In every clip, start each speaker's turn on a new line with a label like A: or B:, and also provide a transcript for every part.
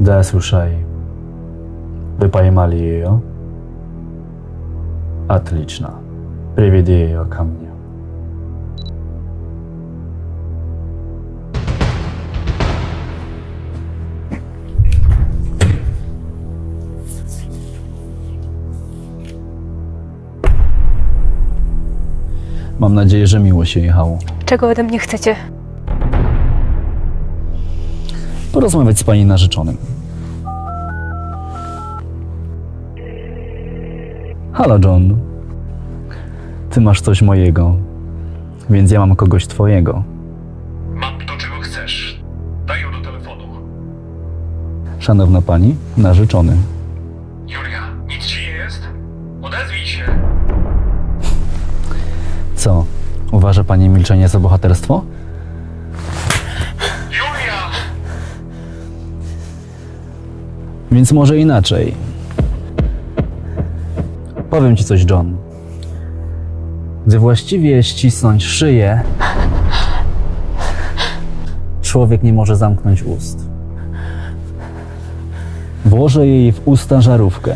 A: Да, слушай. Вы поймали ее? Отлично. Приведи ее ко мне. Mam nadzieję, że miło się jechało.
B: Czego ode mnie chcecie?
A: Porozmawiać z pani narzeczonym. Halo, John. Ty masz coś mojego, więc ja mam kogoś twojego.
C: Mam to, czego chcesz. Daj ją do telefonu.
A: Szanowna pani, narzeczony.
C: Julia, nic ci nie jest? Odezwij się.
A: Co? Uważa pani milczenie za bohaterstwo?
C: Julia!
A: Więc może inaczej. Powiem ci coś, John. Gdy właściwie ścisnąć szyję, człowiek nie może zamknąć ust. Włożę jej w usta żarówkę.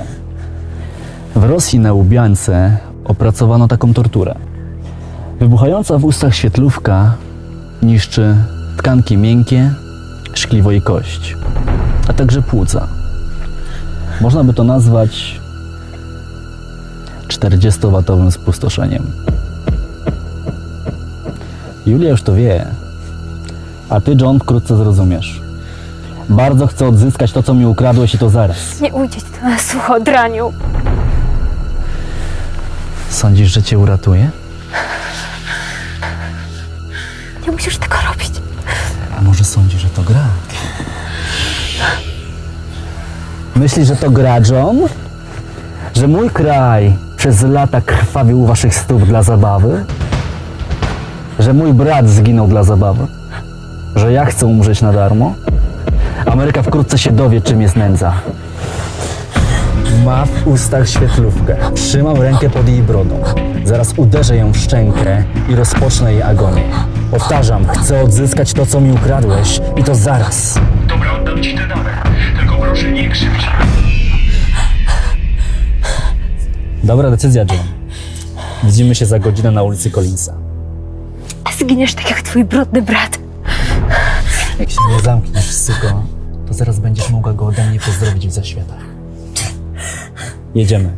A: W Rosji na Łubiance opracowano taką torturę. Wybuchająca w ustach świetlówka niszczy tkanki miękkie, szkliwo i kość, a także płuca. Można by to nazwać 40-watowym spustoszeniem. Julia już to wie, a ty, John, wkrótce zrozumiesz. Bardzo chcę odzyskać to, co mi ukradłeś i to zaraz.
B: Nie ujdzie ci to na sucho, draniu.
A: Sądzisz, że cię uratuję?
B: Nie musisz tego robić.
A: A może sądzisz, że to gra? Myślisz, że to gra, John? Że mój kraj przez lata krwawił u waszych stóp dla zabawy? Że mój brat zginął dla zabawy? Że ja chcę umrzeć na darmo? Ameryka wkrótce się dowie, czym jest nędza. Ma w ustach świetlówkę. Trzymam rękę pod jej brodą. Zaraz uderzę ją w szczękę i rozpocznę jej agonię. Powtarzam, chcę odzyskać to, co mi ukradłeś i to zaraz.
C: Dobra, oddam ci te dane. Tylko proszę nie krzywdź.
A: Dobra decyzja, John. Widzimy się za godzinę na ulicy Collinsa.
B: Zginiesz tak jak twój brudny brat.
A: Jak się nie zamkniesz, suko, to zaraz będziesz mogła go ode mnie pozdrowić w zaświatach. Jedziemy.